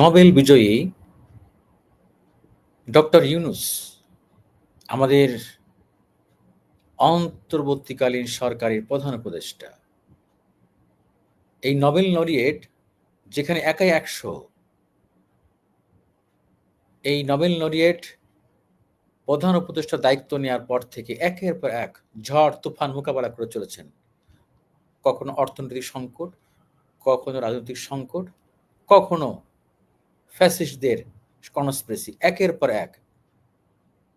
Nobel বিজয়ী doctor Yunus আমাদের অন্তর্বর্তীকালীন সরকারের প্রধান উপদেষ্টা। এই নোবেল লরিয়েট যেখানে একাই একশো, এই নোবেল লরিয়েট প্রধান উপদেষ্টা দায়িত্ব নেওয়ার পর থেকে একের পর এক ঝড়, তুফান মোকাবেলা করে চলেছেন। কখনো অর্থনৈতিক সংকট, কখনো রাজনৈতিক সংকট, কখনো ফ্যাসিস্টদের কনস্প্রেসি, একের পর এক।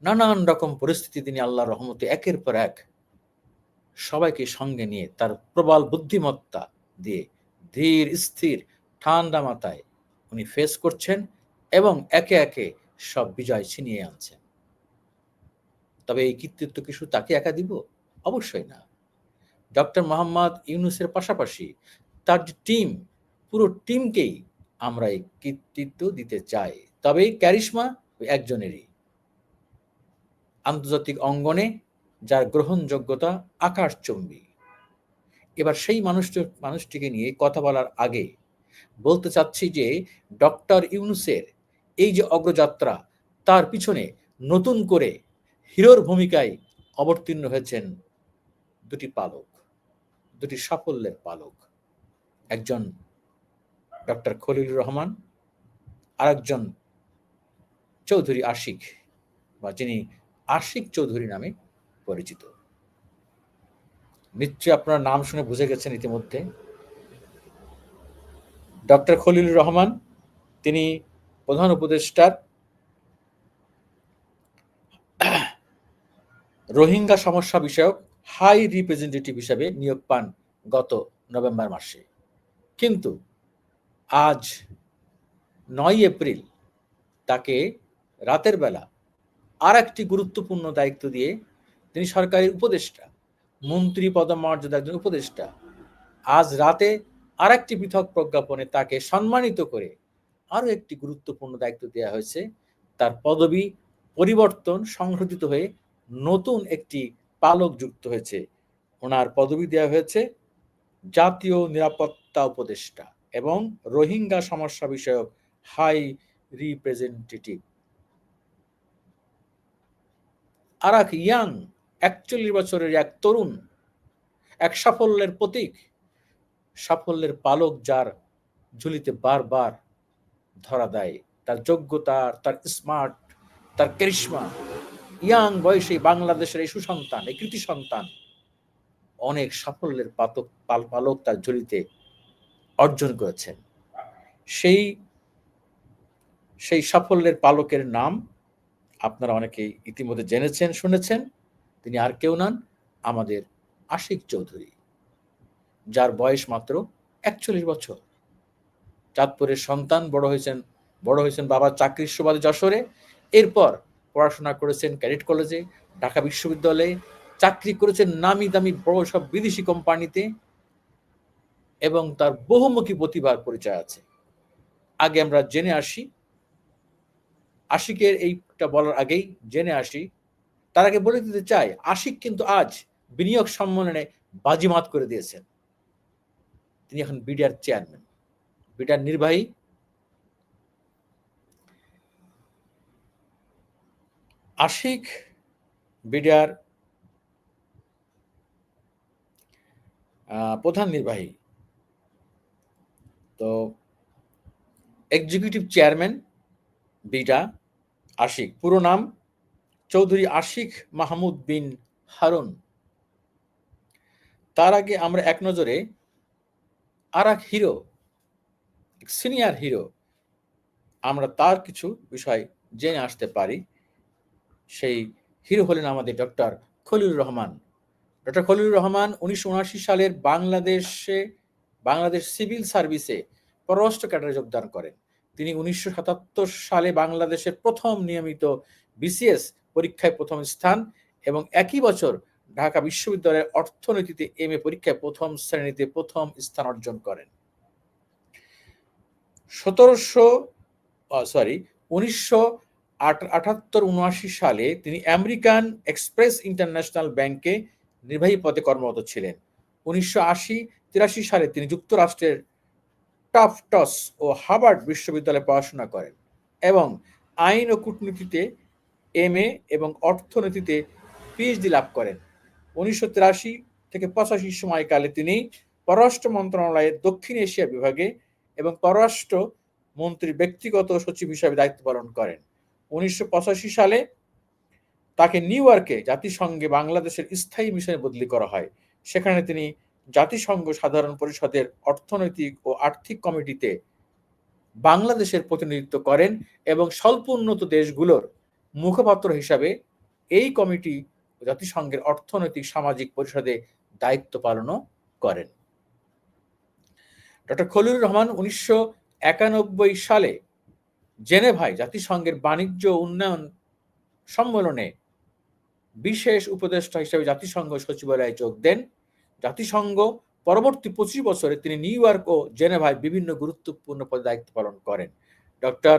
নানান রকম পরিস্থিতি তিনি আল্লাহর রহমতে একের পর এক সবাইকে সঙ্গে নিয়ে তার প্রবল বুদ্ধিমত্তা দিয়ে ধীর, স্থির, ঠান্ডা মাথায় উনি ফেস করছেন এবং একে একে সব বিজয় ছিনিয়ে আনছেন। তবে এই কৃতিত্ব কিছু তাকে একা দিব? অবশ্যই না। ডক্টর মোহাম্মদ ইউনুসের পাশাপাশি তার টিম, পুরো টিমকেই আমরা এই কৃতিত্ব দিতে চাই। তবে ক্যারিশমা একজনেরই। আন্তর্জাতিক অঙ্গনে যার গ্রহণযোগ্যতা আকাশচম্বী। এবার সেই মানুষটি, মানুষটিকে নিয়ে কথা বলার আগে বলতে চাচ্ছি যে, ডক্টর ইউনুসের এই যে অগ্রযাত্রা, তার পিছনে নতুন করে হিরোর ভূমিকায় অবতীর্ণ হয়েছেন দুটি পালক, দুটি সাফল্যের পালক। একজন ডক্টর খলিল রহমান, আরেকজন চৌধুরী আশিক, বা যিনি আশিক চৌধুরী নামে পরিচিত। নিশ্চয়ই আপনার নাম শুনে বুঝে গেছেন ইতিমধ্যে। ডক্টর খলিল রহমান, তিনি প্রধান উপদেষ্টার রোহিঙ্গা সমস্যা বিষয়ক হাই রিপ্রেজেন্টেটিভ হিসাবে নিয়োগ পান গত নভেম্বর মাসে। কিন্তু আজ নয় এপ্রিল তাকে রাতের বেলা আর একটি গুরুত্বপূর্ণ দায়িত্ব দিয়ে তিনি সরকারের উপদেষ্টা, মন্ত্রী পদমর্যাদা একজন উপদেষ্টা, আজ রাতে আর একটি পৃথক প্রজ্ঞাপনে তাকে সম্মানিত করে আরও একটি গুরুত্বপূর্ণ দায়িত্ব দেওয়া হয়েছে। তার পদবি পরিবর্তন সংশোধিত হয়ে নতুন একটি পালক যুক্ত হয়েছে। ওনার পদবি দেওয়া হয়েছে জাতীয় নিরাপত্তা উপদেষ্টা। এবং রোহিঙ্গা সমস্যা বিষয়ক হাই রিপ্রেজেন্টেটিভ। আর এক ইয়াং একচল্লিশ বছরের এক তরুণ, এক সাফল্যের প্রতীক, সাফল্যের পালক যার ঝুলিতে বারবার ধরা দেয়। তার যোগ্যতা, তার স্মার্ট তার ক্যারিশমা ইয়াং বয়সে বাংলাদেশের এই সুসন্তান, এই কৃতি সন্তান, অনেক সাফল্যের পাতক, পাল, পালক তার ঝুলিতে অর্জন করেছেন। সেই সেই সাফল্যের পালকের নাম আপনারা অনেকেই ইতিমধ্যে জেনেছেন, শুনেছেন। তিনি আর কেউ নন, আমাদের আশিক চৌধুরী, যার বয়স মাত্র একচল্লিশ বছর। চাঁদপুরের সন্তান, বড় হয়েছেন বড় হয়েছেন বাবার চাকরির সুবাদে যশোরে। এরপর পড়াশোনা করেছেন ক্যাডেট কলেজে, ঢাকা বিশ্ববিদ্যালয়ে, চাকরি করেছেন নামি দামি বড় সব বিদেশি কোম্পানিতে। এবং তার বহুমুখী প্রতিভার পরিচয় আছে। আগে আমরা জেনে আসি, আশিকের এইটা বলার আগেই জেনে আসি। তার আগে বলে দিতে চাই, আশিক কিন্তু আজ বিনিয়োগ সম্মেলনে বাজিমাত করে দিয়েছেন। তিনি এখন বিডিআর চেয়ারম্যান। বিডিআর নির্বাহী। আশিক, বিডিআর প্রধান নির্বাহী। তো এক্সিকিউটিভ চেয়ারম্যান বিটা আশিক। পুরো নাম চৌধুরী আশিক মাহমুদ বিন হারুন। তার আগে আমরা এক নজরে আর এক হিরো সিনিয়র হিরো আমরা তার কিছু বিষয় জেনে আসতে পারি। সেই হিরো হলেন আমাদের ডক্টর খলিলুর রহমান। ডক্টর খলিলুর রহমান উনিশশো সালের বাংলাদেশে বাংলাদেশ সিভিল সার্ভিসে পররাষ্ট্র ক্যাডারে যোগদান করেন। তিনি উনিশশো সাতাত্তর সালে বাংলাদেশের প্রথম নিয়মিত বিসিএস পরীক্ষায় প্রথম স্থান এবং একই বছর ঢাকা বিশ্ববিদ্যালয়ের অর্থনীতিতে এম এ পরীক্ষায় প্রথম শ্রেণীতে প্রথম স্থান অর্জন করেন। সতেরোশো সরি উনিশশো আটাত্তর উনআশি সালে তিনি আমেরিকান এক্সপ্রেস ইন্টারন্যাশনাল ব্যাংকে নির্বাহী পদে কর্মরত ছিলেন। উনিশশো আশি তিরাশি সালে তিনি যুক্তরাষ্ট্রের টাফটস ও হার্ভার্ড বিশ্ববিদ্যালয়ে পড়াশোনা করেন এবং আইন ও কূটনীতিতে এম এবং অর্থনীতিতে পিএইচডি লাভ করেন। উনিশশো তিরাশি থেকে পঁচাশি সময়কালে তিনি পররাষ্ট্র মন্ত্রণালয়ের দক্ষিণ এশিয়া বিভাগে এবং পররাষ্ট্র মন্ত্রীর ব্যক্তিগত সচিব হিসাবে দায়িত্ব পালন করেন। উনিশশো পঁচাশি সালে তাকে নিউ ইয়র্কে জাতিসংঘে বাংলাদেশের স্থায়ী মিশনে বদলি করা হয়। সেখানে তিনি জাতিসংঘ সাধারণ পরিষদের অর্থনৈতিক ও আর্থিক কমিটিতে বাংলাদেশের প্রতিনিধিত্ব করেন এবং স্বল্প উন্নত দেশগুলোর মুখপাত্র হিসাবে এই কমিটি জাতিসংঘের অর্থনৈতিক সামাজিক পরিষদে দায়িত্ব পালনও করেন। ডক্টর খলিলুর রহমান উনিশশো একানব্বই সালে জেনেভাই জাতিসংঘের বাণিজ্য উন্নয়ন সম্মেলনে বিশেষ উপদেষ্টা হিসেবে জাতিসংঘ সচিবালয়ে যোগ দেন। জাতিসংঘ পরবর্তী পঁচিশ বছরে তিনি নিউ ইয়র্ক ও জেনেভায় বিভিন্ন গুরুত্বপূর্ণ পদে দায়িত্ব পালন করেন। ডক্টর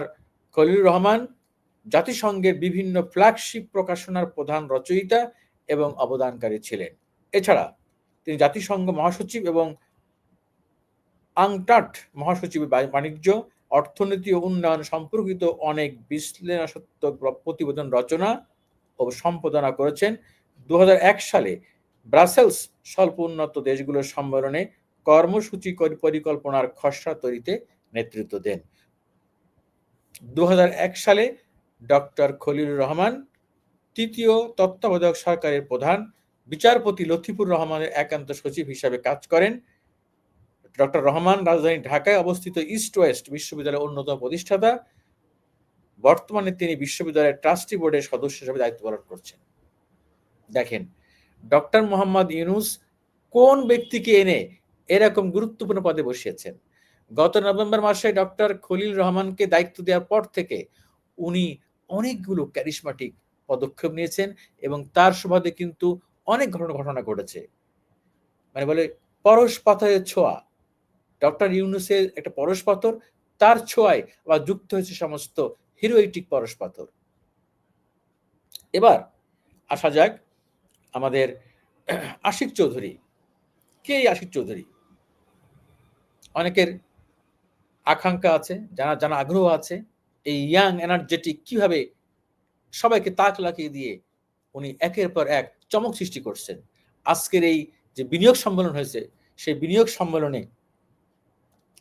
খলিলুর রহমান জাতিসংঘের বিভিন্ন ফ্ল্যাগশিপ প্রকাশনার প্রধান রচয়িতা এবং অবদানকারী ছিলেন। এছাড়া তিনি জাতিসংঘ মহাসচিব এবং আংটাট মহাসচিব বাণিজ্য, অর্থনীতি ও উন্নয়ন সম্পর্কিত অনেক বিশ্লেষণাত্মক প্রতিবেদন রচনা ও সম্পাদনা করেছেন। দু হাজার এক সালে ব্রাসেলস স্বল্প উন্নত দেশগুলোর সম্মেলনে কর্মসূচি পরিকল্পনার খসড়া তৈরিতে নেতৃত্ব দেন। দু হাজার এক সালে ডক্টর খলিলুর রহমান, তৃতীয় তত্ত্বাবধায়ক সরকারের প্রধান, বিচারপতি লতিফুর রহমানের একান্ত সচিব হিসাবে কাজ করেন। ডক্টর রহমান রাজধানী ঢাকায় অবস্থিত ইস্ট ওয়েস্ট বিশ্ববিদ্যালয়ের অন্যতম প্রতিষ্ঠাতা। বর্তমানে তিনি বিশ্ববিদ্যালয়ের ট্রাস্টি বোর্ডের সদস্য হিসেবে দায়িত্ব পালন করছেন। দেখেন ডক্টর মোহাম্মদ ইউনুস কোন ব্যক্তিকে এনে এরকম গুরুত্বপূর্ণ পদে বসিয়েছেন? গত নভেম্বর মাসে ডক্টর খলিল রহমানকে দায়িত্ব দেওয়ার পর থেকে উনি অনেকগুলো ক্যারিসমাটিক পদক্ষেপ নিয়েছেন এবং তার সুবাদে কিন্তু অনেক ঘটনা ঘটনা ঘটেছে। মানে বলে পরশ পাথরের ছোঁয়া। ডক্টর ইউনুসের একটা পরশ পাথর, তার ছোঁয়ায় বা যুক্ত হয়েছে সমস্ত হিরোইটিক পরশ পাথর। এবার আসা যাক আমাদের আশিক চৌধুরী। কে এই আশিক চৌধুরী? অনেকের আকাঙ্ক্ষা আছে, জানা জানা আগ্রহ আছে। এই ইয়াং এনার্জেটিক কীভাবে সবাইকে তাক লাগিয়ে দিয়ে উনি একের পর এক চমক সৃষ্টি করছেন। আজকের এই যে বিনিয়োগ সম্মেলন হয়েছে, সেই বিনিয়োগ সম্মেলনে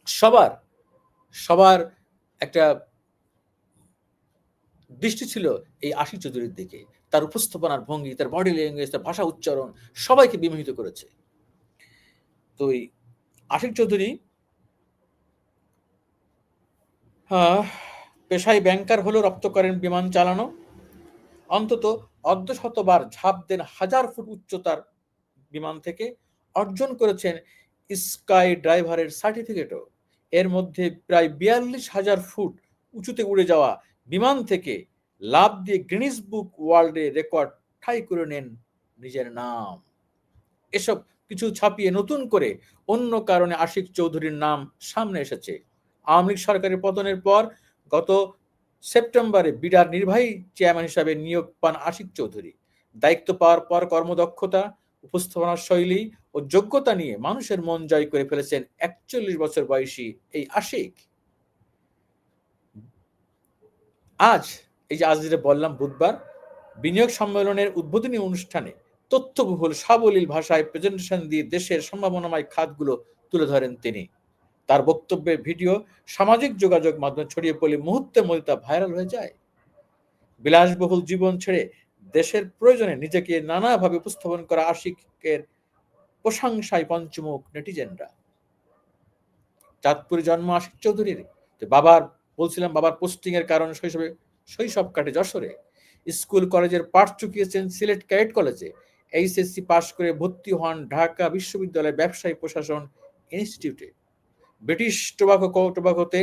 সবার সবার একটা দৃষ্টি ছিল এই আশিক চৌধুরীর দিকে। তার উপস্থাপনার ভঙ্গি, তার বডি ল্যাঙ্গুয়েজ তার ভাষা উচ্চারণ সবাইকে বিমোহিত করেছে। তো এই আশিক চৌধুরী পেশায় ব্যাংকার হলেও রপ্ত করেন বিমান চালানো। অন্তত অর্ধশতবার ঝাঁপ দেন হাজার ফুট উচ্চতার বিমান থেকে। অর্জন করেছেন স্কাই ড্রাইভারের সার্টিফিকেটও এর মধ্যে প্রায় বিয়াল্লিশ হাজার ফুট উঁচুতে উড়ে যাওয়া বিমান থেকে লাভ দিয়ে গ্রিনিস বুক ওয়ার্ল্ডে রেকর্ড ঠাই করে নেন নিজের নাম। এসব কিছু ছাপিয়ে নতুন করে অন্য কারণে আশিক চৌধুরীর নাম সামনে এসেছে। আওয়ামী লীগ সরকারের পতনের পর গত সেপ্টেম্বরে বিডার নির্বাহী চেয়ারম্যান হিসাবে নিয়োগ পান আশিক চৌধুরী। দায়িত্ব পাওয়ার পর কর্মদক্ষতা উপস্থাপনার শৈলী ও যোগ্যতা নিয়ে মানুষের মন জয় করে ফেলেছেন একচল্লিশ বছর বয়সী এই আশিক। আজ এই যে আজ যেটা বললাম, বুধবার বিনিয়োগ সম্মেলনের উদ্বোধনী অনুষ্ঠানে তথ্যবহুল সাবলীল ভাষায় প্রেজেন্টেশন দিয়ে দেশের সম্ভাবনাময় খাতগুলো তুলে ধরেন তিনি। তার বক্তব্যের ভিডিও, সামাজিক যোগাযোগ মাধ্যমে ছড়িয়ে পড়লে মুহূর্তের মধ্যে তা ভাইরাল হয়ে যায়। বিলাসবহুল জীবন ছেড়ে দেশের প্রয়োজনে নিজেকে নানাভাবে উপস্থাপন করা আশিকের প্রশংসায় পঞ্চমুখ নেটিজেনরা। চাঁদপুরে জন্ম আশিক চৌধুরীর। বাবার, বলছিলাম বাবার পোস্টিং এর কারণে শৈশবে শৈশব কাটে যশোরে। স্কুল, কলেজের পাঠ চুকিয়েছেন সিলেট ক্যাডেট কলেজে। এইচএসসি পাশ করে ভর্তি হন ঢাকা বিশ্ববিদ্যালয়ের ব্যবসায়ী প্রশাসন ইনস্টিটিউটে। ব্রিটিশ টোবাকো টোবাকোতে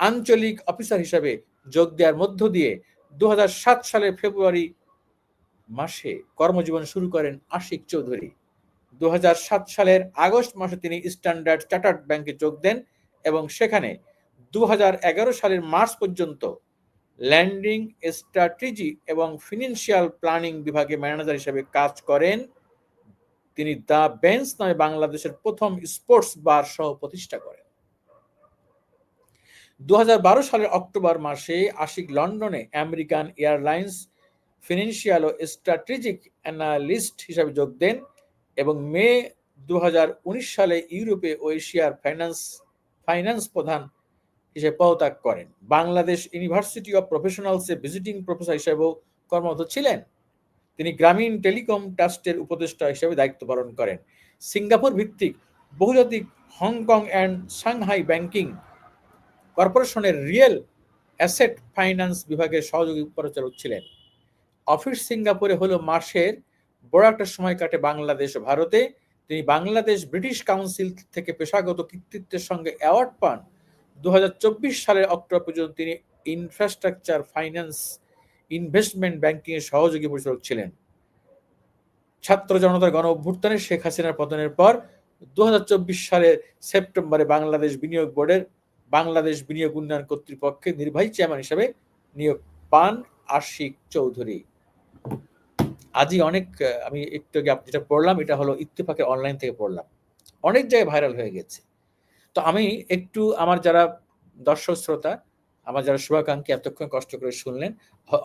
আঞ্চলিক অফিসার হিসাবে যোগ দেওয়ার মধ্য দিয়ে দু হাজার সাত সালের ফেব্রুয়ারি মাসে কর্মজীবন শুরু করেন আশিক চৌধুরী। দু হাজার সাত সালের আগস্ট মাসে তিনি স্ট্যান্ডার্ড চার্টার্ড ব্যাংকে যোগ দেন এবং সেখানে দু হাজার এগারো সালের মার্চ পর্যন্ত ল্যান্ডিং স্ট্র্যাটেজি এবং ফিনান্সিয়াল প্ল্যানিং বিভাগে ম্যানেজার হিসেবে কাজ করেন। তিনি দ্য বেঞ্চ নামে বাংলাদেশের প্রথম স্পোর্টস বার সহ প্রতিষ্ঠা করেন। দু সালের অক্টোবর মাসে আশিক লন্ডনে আমেরিকান এয়ারলাইন্স ফিনান্সিয়াল ও স্ট্র্যাটেজিক অ্যানালিস্ট হিসাবে যোগ দেন এবং মে দু হাজার উনিশ সালে ইউরোপে ও এশিয়ার ফাইন্যান্স ফাইন্যান্স প্রধান হিসেবে পদত্যাগ করেন। বাংলাদেশ ইউনিভার্সিটি অফ প্রফেশনালসে ভিজিটিং প্রফেসর হিসেবেও কর্মরত ছিলেন। তিনি গ্রামীণ টেলিকম ট্রাস্টের উপদেষ্টা হিসেবে দায়িত্ব পালন করেন। সিঙ্গাপুর ভিত্তিক বহুজাতিক Hong Kong and Shanghai banking কর্পোরেশনের রিয়েল অ্যাসেট ফাইন্যান্স বিভাগের সহযোগী পরিচালক ছিলেন। অফিস সিঙ্গাপুরে হলো মাসের বড় একটা সময় কাটে বাংলাদেশ ভারতে। তিনি বাংলাদেশ ব্রিটিশ কাউন্সিল থেকে পেশাগত কৃতিত্বের সঙ্গে অ্যাওয়ার্ড পান। দু হাজার চব্বিশ সালের অক্টোবর পর্যন্ত তিনি ইনফ্রাস্ট্রাকচার ফাইন্যান্স ইনভেস্টমেন্ট ব্যাংকিং এর সহযোগী পরিচালক ছিলেন। ছাত্র জনতার গণ অভ্যুত্থানে শেখ হাসিনার পতনের পর দু হাজার চব্বিশ সালের সেপ্টেম্বরে বাংলাদেশ বিনিয়োগ বোর্ডের বাংলাদেশ বিনিয়োগ উন্নয়ন কর্তৃপক্ষের নির্বাহী চেয়ারম্যান হিসেবে নিয়োগ পান আশিক চৌধুরী। আজই অনেক, আমি একটু আগে যেটা পড়লাম, এটা হলো ইত্তেফাকের অনলাইন থেকে পড়লাম। অনেক জায়গায় ভাইরাল হয়ে গেছে। তো আমি একটু আমার যারা দর্শক শ্রোতা, আমার যারা শুভাকাঙ্ক্ষী এতক্ষণ কষ্ট করে শুনলেন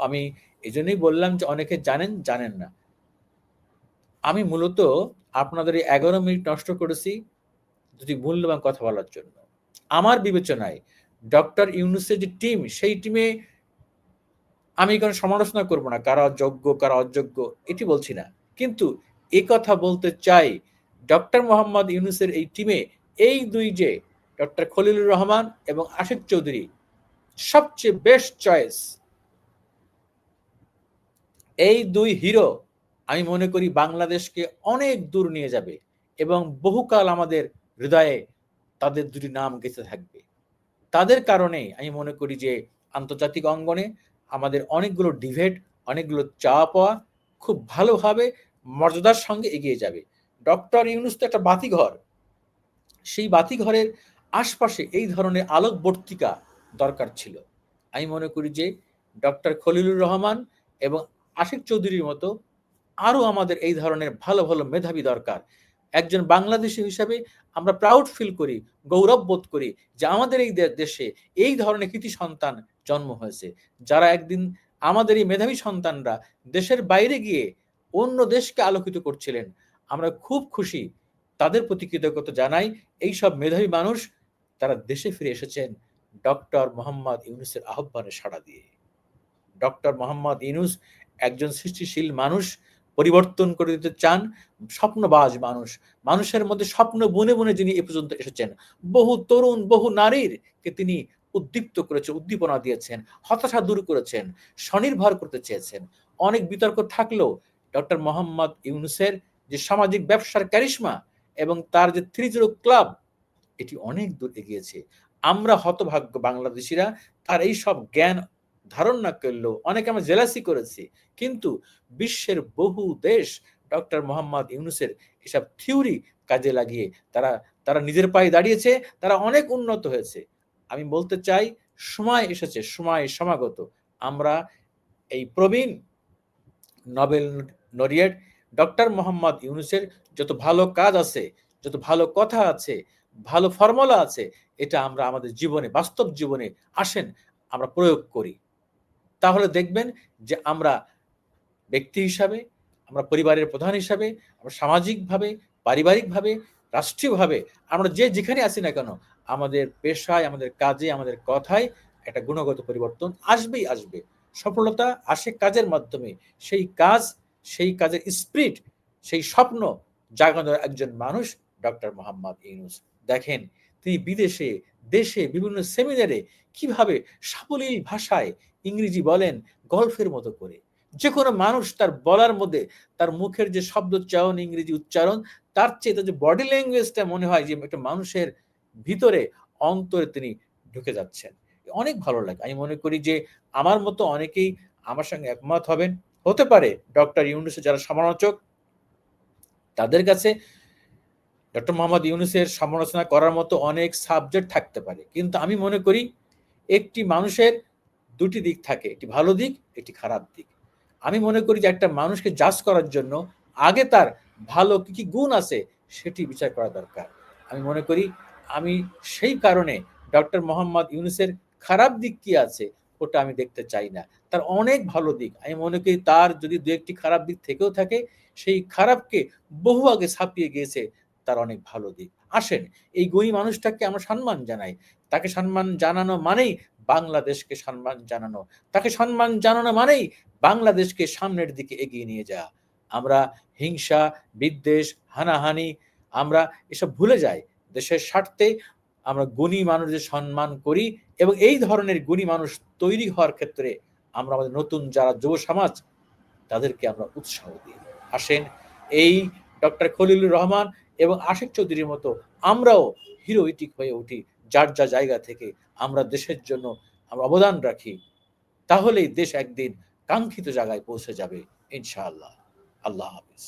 আমি এই জন্যই বললাম যে অনেকে জানেন জানেন না। আমি মূলত আপনাদের এই এগারো মিনিট নষ্ট করেছি যদি মূল্যবান কথা বলার জন্য। আমার বিবেচনায় ডক্টর ইউনুসের যে টিম, সেই টিমে আমি কোনো সমালোচনা করব না, কারা যোগ্য কারা অযোগ্য, এটি বলছি না। কিন্তু এ কথা বলতে চাই, ডক্টর মোহাম্মদ ইউনুসের এই টিমে এই দুই যে ডক্টর খলিলুর রহমান এবং আশিক চৌধুরী, সবচেয়ে বেস্ট চয়েস এই দুই হিরো আমি মনে করি বাংলাদেশকে অনেক দূর নিয়ে যাবে এবং বহুকাল আমাদের হৃদয়ে তাদের দুটি নাম গেঁথে থাকবে। তাদের কারণে আমি মনে করি যে আন্তর্জাতিক অঙ্গনে আমাদের অনেকগুলো ডিভেট, অনেকগুলো চাওয়া পাওয়া খুব ভালোভাবে মর্যাদার সঙ্গে এগিয়ে যাবে। ডক্টর ইউনুস তো একটা বাতিঘর। সেই বাতিঘরের আশপাশে এই ধরনের আলোকবর্তিকা দরকার ছিল। আমি মনে করি যে ডক্টর খলিলুর রহমান এবং আশিক চৌধুরীর মতো আরও আমাদের এই ধরনের ভালো ভালো মেধাবী দরকার। একজন বাংলাদেশি হিসাবে আমরা প্রাউড ফিল করি, গৌরব বোধ করি যে আমাদের এই দেশে এই ধরনের কৃতি সন্তান জন্ম হয়েছে। যারা একদিন আমাদের এই মেধাবী সন্তানরা দেশের বাইরে গিয়ে অন্য দেশকে আলোকিত করছিলেন, আমরা খুব খুশি তাদের প্রতি কৃতজ্ঞতা জানাই, এই সব মেধাবী মানুষ তারা দেশে ফিরে এসেছেন ডক্টর মোহাম্মদ ইউনুসের আহ্বানে সাড়া দিয়ে। ডক্টর মোহাম্মদ ইউনুস একজন সৃষ্টিশীল মানুষ, পরিবর্তন করে দিতে চান, স্বপ্নবাজ মানুষ। মানুষের মধ্যে স্বপ্ন বনে বনে যিনি এ পর্যন্ত এসেছেন, বহু তরুণ, বহু নারীর কে তিনি উদ্দীপ্ত করেছেন, উদ্দীপনা দিয়েছেন, হতাশা দূর করেছেন, স্বনির্ভর করতে চেয়েছেন। অনেক বিতর্ক থাকলেও ডক্টর মোহাম্মদ ইউনুসের যে সামাজিক ব্যবসার ক্যারিশমা এবং তার যে থ্রি জিরো ক্লাব, এটি অনেক দূর এগিয়েছে। আমরা হতভাগ্য বাংলাদেশিরা, তার এই সব জ্ঞান ধারণ না করলেও অনেকে আমরা জেলাসি করেছি, কিন্তু বিশ্বের বহু দেশ ডক্টর মোহাম্মদ ইউনুসের এসব থিওরি কাজে লাগিয়ে তারা তারা নিজের পায়ে দাঁড়িয়েছে, তারা অনেক উন্নত হয়েছে। আমি বলতে চাই, সময় এসেছে, সময় সমাগত। আমরা এই প্রবীণ নবেল নরিয়েট ডক্টর মোহাম্মদ ইউনুসের যত ভালো কাজ আছে, যত ভালো কথা আছে, ভালো ফর্মুলা আছে, এটা আমরা আমাদের জীবনে, বাস্তব জীবনে আসেন, আমরা প্রয়োগ করি। তাহলে দেখবেন যে আমরা ব্যক্তি হিসাবে, আমরা পরিবারের প্রধান হিসাবে, আমরা সামাজিকভাবে, পারিবারিকভাবে, রাষ্ট্রীয়ভাবে, আমরা যে যেখানে আছি না কেন, আমাদের পেশায়, আমাদের কাজে, আমাদের কথায় একটা গুণগত পরিবর্তন আসবেই আসবে। সফলতা আসে কাজের মাধ্যমে। সেই কাজ সেই কাজের স্পিরিট সেই স্বপ্ন জাগানোর একজন মানুষ ডক্টর মোহাম্মদ ইউনুস। দেখেন, তিনি বিদেশে, দেশে, বিভিন্ন সেমিনারে কীভাবে সাবলীল ভাষায় ইংরেজি বলেন গল্ফের মতো করে। যে কোনো মানুষ তার বলার মধ্যে, তার মুখের যে শব্দ চয়ন ইংরেজি উচ্চারণ, তার চেয়ে তার যে বডি ল্যাঙ্গুয়েজটা মনে হয় যে একটা মানুষের ভিতরে, অন্তরে তিনি ঢুকে যাচ্ছেন। অনেক ভালো লাগে। আমি মনে করি যে আমার মতো অনেকেই আমার সঙ্গে একমত হবেন। হতে পারে, ডক্টর ইউনুসের যারা সমালোচক, তাদের কাছে ডক্টর মোহাম্মদ ইউনুসের সমালোচনা করার মতো অনেক সাবজেক্ট থাকতে পারে। কিন্তু আমি মনে করি, একটি মানুষের দুটি দিক থাকে, একটি ভালো দিক, একটি খারাপ দিক। আমি মনে করি যে একটা মানুষকে জাজ করার জন্য আগে তার ভালো কি কি গুণ আছে, সেটি বিচার করা দরকার। আমি মনে করি, আমি সেই কারণে ডক্টর মোহাম্মদ ইউনুসের খারাপ দিক কি আছে ওটা আমি দেখতে চাই না। তার অনেক ভালো দিক। আমি মনে করি তার যদি দু একটি খারাপ দিক থেকেও থাকে, সেই খারাপকে বহু আগে ছাপিয়ে গিয়েছে তার অনেক ভালো দিক। আসেন, এই গই মানুষটাকে আমরা সম্মান জানাই। তাকে সম্মান জানানো মানেই বাংলাদেশকে সম্মান জানানো। তাকে সম্মান জানানো মানেই বাংলাদেশকে সামনের দিকে এগিয়ে নিয়ে যাওয়া। আমরা হিংসা, বিদ্বেষ, হানাহানি, আমরা এসব ভুলে যাই। দেশের স্বার্থে আমরা গুণী মানুষদের সম্মান করি এবং এই ধরনের গুণী মানুষ তৈরি হওয়ার ক্ষেত্রে আমরা আমাদের নতুন যারা যুব সমাজ, তাদেরকে আমরা উৎসাহ দিই। আসেন এই ডক্টর খলিলুর রহমান এবং আশিক চৌধুরীর মতো আমরাও হিরোইটিক হয়ে উঠি, যার যা জায়গা থেকে আমরা দেশের জন্য আমরা অবদান রাখি, তাহলেই দেশ একদিন কাঙ্ক্ষিত জায়গায় পৌঁছে যাবে, ইনশাআল্লাহ। আল্লাহ হাফিজ।